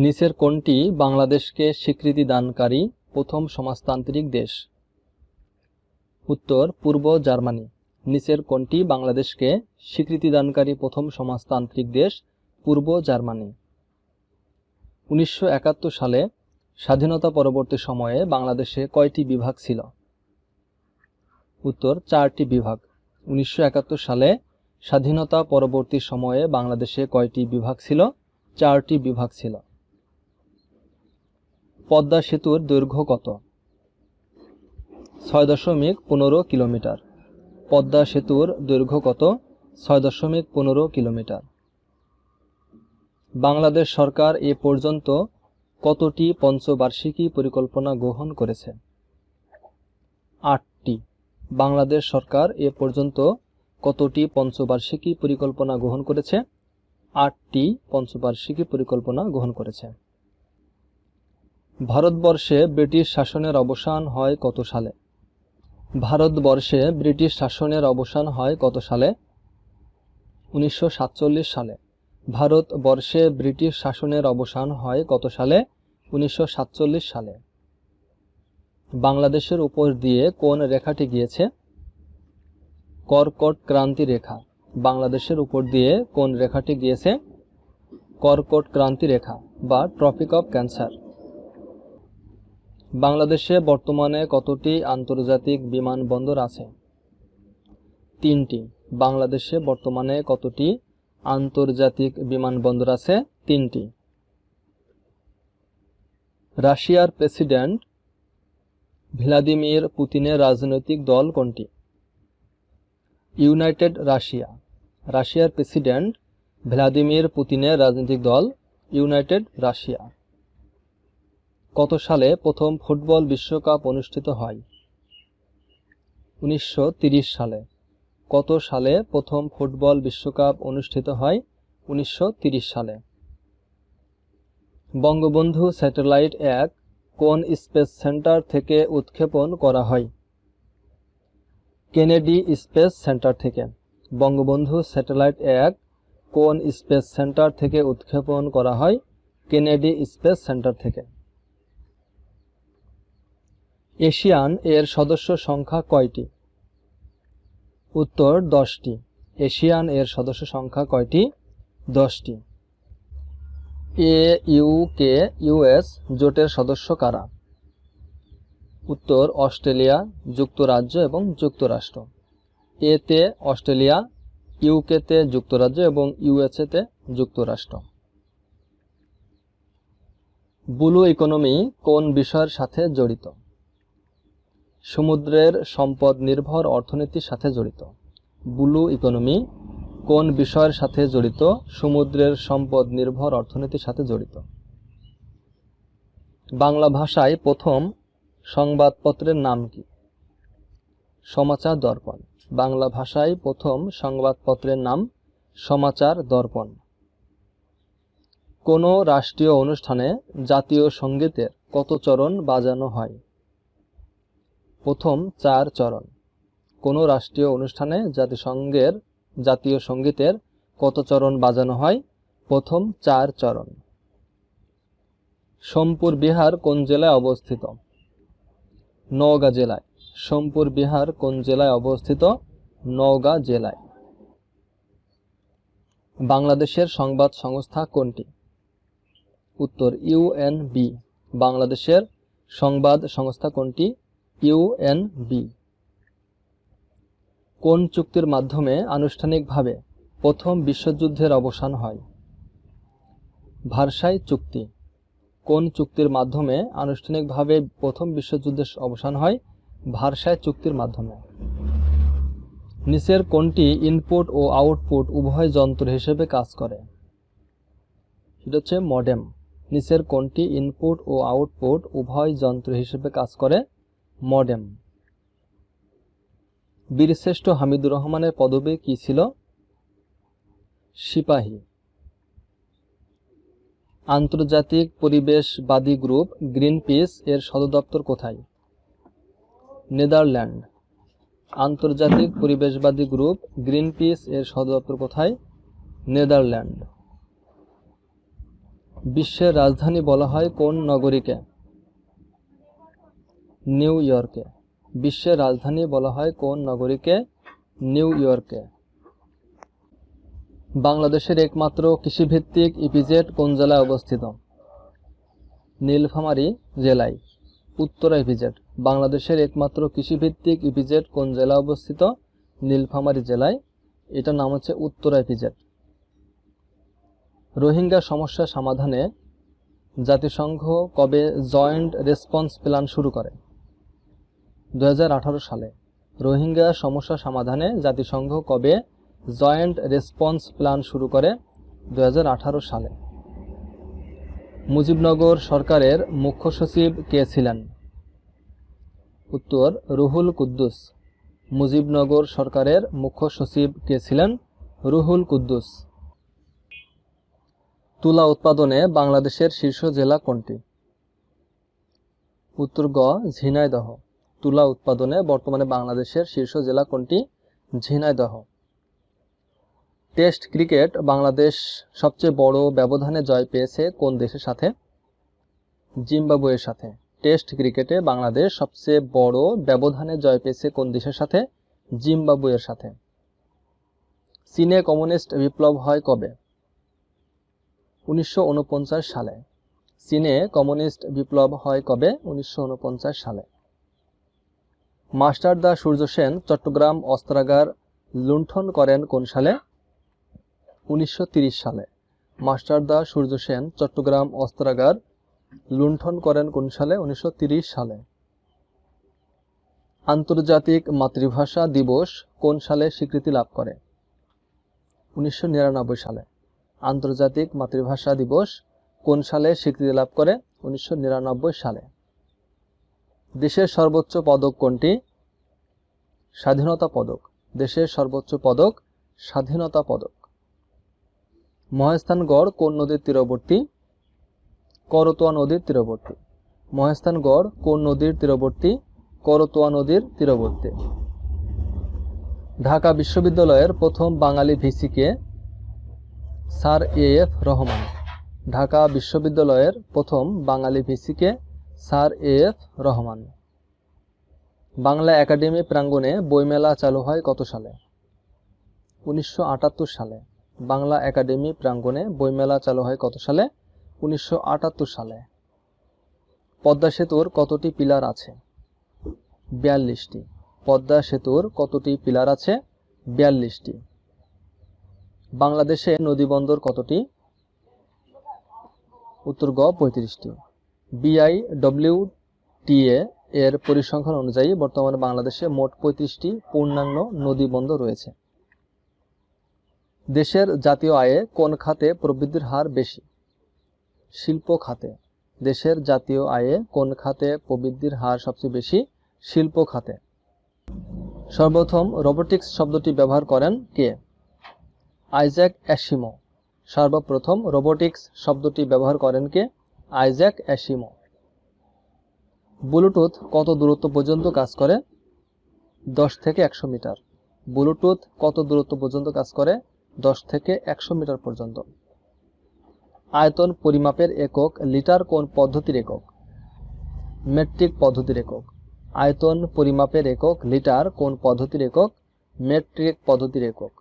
নিচের কোনটি বাংলাদেশকে স্বীকৃতি দানকারী প্রথম সমাজতান্ত্রিক দেশ। উত্তর, পূর্ব জার্মানি। নিচের কোনটি বাংলাদেশকে স্বীকৃতিদানকারী প্রথম সমাজতান্ত্রিক দেশ, পূর্ব জার্মানি। উনিশশো একাত্তর সালে স্বাধীনতা পরবর্তী সময়ে বাংলাদেশে কয়টি বিভাগ ছিল? উত্তর, চারটি বিভাগ। উনিশশো একাত্তর সালে স্বাধীনতা পরবর্তী সময়ে বাংলাদেশে কয়টি বিভাগ ছিল? চারটি বিভাগ ছিল। পদ্মা সেতুর দৈর্ঘ্য কত? ছয় দশমিক পনেরো কিলোমিটার। পদ্মা সেতুর দৈর্ঘ্য কত? ছয় দশমিক পনেরো কিলোমিটার। বাংলাদেশ সরকার এ পর্যন্ত কতটি পঞ্চবার্ষিকী পরিকল্পনা গ্রহণ করেছে? আটটি। বাংলাদেশ সরকার এ পর্যন্ত কতটি পঞ্চবার্ষিকী পরিকল্পনা গ্রহণ করেছে? আটটি পঞ্চবার্ষিকী পরিকল্পনা গ্রহণ করেছে। ভারতবর্ষে ব্রিটিশ শাসনের অবসান হয় কত সালে? ভারতবর্ষে ব্রিটিশ শাসনের অবসান হয় কত সালে? উনিশশো সাতচল্লিশ সালে। ভারতবর্ষে ব্রিটিশ শাসনের অবসান হয় কত সালে? উনিশশো সাতচল্লিশ সালে। বাংলাদেশের উপর দিয়ে কোন রেখাটি গিয়েছে? কর্কট ক্রান্তি রেখা। বাংলাদেশের উপর দিয়ে কোন রেখাটি গিয়েছে? কর্কট ক্রান্তি রেখা বা ট্রপিক অফ ক্যান্সার বাংলাদেশে বর্তমানে কতটি আন্তর্জাতিক বিমানবন্দর আছে? তিনটি। বাংলাদেশে বর্তমানে কতটি আন্তর্জাতিক বিমানবন্দর আছে? তিনটি। রাশিয়ার প্রেসিডেন্ট ভ্লাদিমির পুতিনের রাজনৈতিক দল কোনটি? United Russia. রাশিয়ার প্রেসিডেন্ট ভ্লাদিমির পুতিনের রাজনৈতিক দল ইউনাইটেড রাশিয়া। কত সালে প্রথম ফুটবল বিশ্বকাপ অনুষ্ঠিত হয়? উনিশশো সালে। কত সালে প্রথম ফুটবল বিশ্বকাপ অনুষ্ঠিত হয়? উনিশশো সালে। বঙ্গবন্ধু স্যাটেলাইট এক কোন স্পেস সেন্টার থেকে উৎক্ষেপণ করা হয়? কেনেডি স্পেস সেন্টার থেকে। বঙ্গবন্ধু স্যাটেলাইট এক কোন স্পেস সেন্টার থেকে উৎক্ষেপণ করা হয়? কেনেডি স্পেস সেন্টার থেকে। এশিয়ান এর সদস্য সংখ্যা কয়টি? উত্তর, দশটি। এশিয়ান এর সদস্য সংখ্যা কয়টি? দশটি। এ, ইউ, কে ইউএস জোটের সদস্য কারা? উত্তর, অস্ট্রেলিয়া, যুক্তরাজ্য এবং যুক্তরাষ্ট্র। এতে অস্ট্রেলিয়া ইউকেতে যুক্তরাজ্য এবং ইউএসএতে যুক্তরাষ্ট্র। ব্লু ইকোনমি কোন বিষয়ের সাথে জড়িত? সমুদ্রের সম্পদ নির্ভর অর্থনীতির সাথে জড়িত। ব্লু ইকোনমি কোন বিষয়ের সাথে জড়িত? সমুদ্রের সম্পদ নির্ভর অর্থনীতির সাথে জড়িত। বাংলা ভাষায় প্রথম সংবাদপত্রের নাম কি? সমাচার দর্পণ। বাংলা ভাষায় প্রথম সংবাদপত্রের নাম সমাচার দর্পণ। কোনো রাষ্ট্রীয় অনুষ্ঠানে জাতীয় সঙ্গীতের কত চরণ বাজানো হয়? প্রথম চার চরণ। কোনো রাষ্ট্রীয় অনুষ্ঠানে জাতিসংঘের জাতীয় সঙ্গীতের কত চরণ বাজানো হয়? প্রথম চার চরণ। সোমপুর বিহার কোন জেলায় অবস্থিত? নওগাঁ জেলায়। সোমপুর বিহার কোন জেলায় অবস্থিত? নওগাঁ জেলায়। বাংলাদেশের সংবাদ সংস্থা কোনটি? উত্তর ইউএনবি বাংলাদেশের সংবাদ সংস্থা কোনটি? ইউএনবি কোন চুক্তির মাধ্যমে আনুষ্ঠানিকভাবে প্রথম বিশ্বযুদ্ধের অবসান হয়? ভারসাই চুক্তি। কোন চুক্তির মাধ্যমে আনুষ্ঠানিকভাবে প্রথম বিশ্বযুদ্ধের অবসান হয়? ভারসাই চুক্তির মাধ্যমে। নিচের কোনটি ইনপুট ও আউটপুট উভয় যন্ত্র হিসেবে কাজ করে? সেটা হচ্ছে মডেম। নিচের কোনটি ইনপুট ও আউটপুট উভয় যন্ত্র হিসেবে কাজ করে? মডেম। বীরশ্রেষ্ঠ হামিদুর রহমানের পদবী কি ছিল? সিপাহী। আন্তর্জাতিক পরিবেশবাদী গ্রুপ গ্রিন পিস এর সদর দপ্তর কোথায়? নেদারল্যান্ড। আন্তর্জাতিক পরিবেশবাদী গ্রুপ গ্রিন পিস এর সদর দপ্তর কোথায়? নেদারল্যান্ড। বিশ্বের রাজধানী বলা হয় কোন নগরীকে? নিউ ইয়র্কে। বিশ্বের রাজধানী বলা হয় কোন নগরীকে? নিউ ইয়র্কে। বাংলাদেশের একমাত্র কৃষিভিত্তিক ইপিজেড কোন জেলায় অবস্থিত? নীলফামারী জেলায়। উত্তরা ইপিজেড। বাংলাদেশের একমাত্র কৃষিভিত্তিক ইপিজেড কোন জেলায় অবস্থিত? নীলফামারী জেলায়। এটার নাম হচ্ছে উত্তরা ইপিজেড। রোহিঙ্গা সমস্যা সমাধানে জাতিসংঘ কবে জয়েন্ট রেসপন্স প্ল্যান শুরু করে? দুই হাজার আঠারো সালে রোহিঙ্গা সমস্যা সমাধানে জাতিসংঘ কবে জয়েন্ট রেসপন্স প্ল্যান শুরু করে? দু হাজার আঠারো সালে। মুজিবনগর সরকারের মুখ্য সচিব কে ছিলেন? উত্তর, রুহুল কুদ্দুস। মুজিবনগর সরকারের মুখ্য সচিব কে ছিলেন? রুহুল কুদ্দুস। তুলা উৎপাদনে বাংলাদেশের শীর্ষ জেলা কোনটি? উত্তর গ, ঝিনাইদহ। তুলা উৎপাদনে বর্তমানে বাংলাদেশের শীর্ষ জেলা কোনটি? ঝিনাইদহ। টেস্ট ক্রিকেট বাংলাদেশ সবচেয়ে বড় ব্যবধানে জয় পেয়েছে কোন দেশের সাথে? জিম্বাবুয়ের সাথে। টেস্ট ক্রিকেটে বাংলাদেশ সবচেয়ে বড় ব্যবধানে জয় পেয়েছে কোন দেশের সাথে? জিম্বাবুয়ের সাথে। চীনে কমিউনিস্ট বিপ্লব হয় কবে? উনিশশো ঊনপঞ্চাশ সালে। চীনে কমিউনিস্ট বিপ্লব হয় কবে? উনিশশো ঊনপঞ্চাশ সালে। মাস্টার দা সূর্য সেন চট্টগ্রাম অস্ত্রাগার লুণ্ঠন করেন কোন সালে? উনিশশো সালে। মাস্টার দা সূর্য সেন চট্টগ্রাম অস্ত্রাগার লুণ্ঠন করেন কোন সালে? উনিশশো সালে। আন্তর্জাতিক মাতৃভাষা দিবস কোন সালে স্বীকৃতি লাভ করে? উনিশশো নিরানব্বই সালে। আন্তর্জাতিক মাতৃভাষা দিবস কোন সালে স্বীকৃতি লাভ করে? উনিশশো নিরানব্বই সালে। দেশের সর্বোচ্চ পদক কোনটি? স্বাধীনতা পদক। দেশের সর্বোচ্চ পদক, স্বাধীনতা পদক। মহেস্থানগড় কোন নদীর তীরবর্তী? করতোয়া নদীর তীরবর্তী। মহেস্থানগড় কোন নদীর তীরবর্তী? করতোয়া নদীর তীরবর্তী। ঢাকা বিশ্ববিদ্যালয়ের প্রথম Bangali VCK sir A F Rahman. Dhaka বিশ্ববিদ্যালয়ের প্রথম Bangali VCK sir F Rahman. Bangla academy প্রাঙ্গণে বইমেলা চালু হয় কত সালে? উনিশশো আটাত্তর সালে। বাংলা একাডেমি প্রাঙ্গণে বইমেলা চালু হয় কত সালে? উনিশশো আটাত্তর সালে। পদ্মা সেতুর কতটি পিলার আছে? বিয়াল্লিশটি। পদ্মা সেতুর কতটি পিলার আছে? বিয়াল্লিশটি। বাংলাদেশে নদীবন্দর কতটি? উত্তর গ পঁয়ত্রিশটি। বিআই ডব্লিউ টিএ এর পরিসংখ্যান অনুযায়ী বর্তমানে বাংলাদেশে মোট পঁয়ত্রিশটি পূর্ণাঙ্গ নদী নদীবন্দর রয়েছে। দেশের জাতীয় আয়ে কোন খাতে প্রবৃদ্ধির হার বেশি? শিল্প খাতে। দেশের জাতীয় আয়ে কোন খাতে প্রবৃদ্ধির হার সবচেয়ে বেশি? শিল্প খাতে। সর্বপ্রথম রোবোটিক্স শব্দটি ব্যবহার করেন কে? আইজ্যাক অ্যাসিমো। সর্বপ্রথম রোবোটিক্স শব্দটি ব্যবহার করেন কে? আইজ্যাক অ্যাসিমো ব্লুটুথ কত দূরত্ব পর্যন্ত কাজ করে? দশ থেকে একশো মিটার। ব্লুটুথ কত দূরত্ব পর্যন্ত কাজ করে? দশ থেকে একশো মিটার পর্যন্ত। আয়তন পরিমাপের একক, লিটার কোন পদ্ধতির একক। মেট্রিক পদ্ধতির একক। আয়তন পরিমাপের একক, লিটার কোন পদ্ধতির একক, মেট্রিক পদ্ধতির একক।